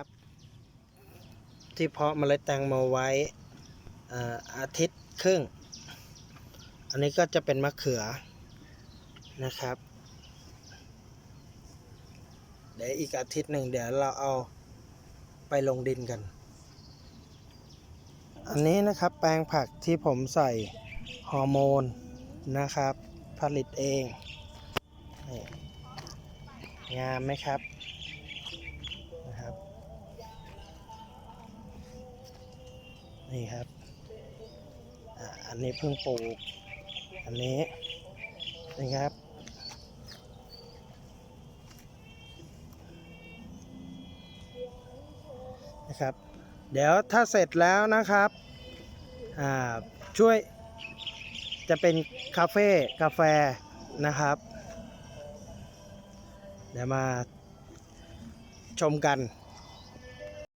ครับ ที่เพาะเมล็ดแตงโมไว้อาทิตย์ครึ่ง อันนี้ก็จะเป็นมะเขือนะครับ เดี๋ยวอีกอาทิตย์หนึ่งเดี๋ยวเราเอาไปลงดินกัน อันนี้นะครับแปลงผักที่ผมใส่ฮอร์โมนนะครับ ผลิตเอง งามไหมครับ นี่ครับอันนี้เพิ่งปลูก อันนี้นี่ครับ นะครับ เดี๋ยวถ้าเสร็จแล้วนะครับช่วยจะเป็นคาเฟ่กาแฟนะครับ เดี๋ยวมาชมกัน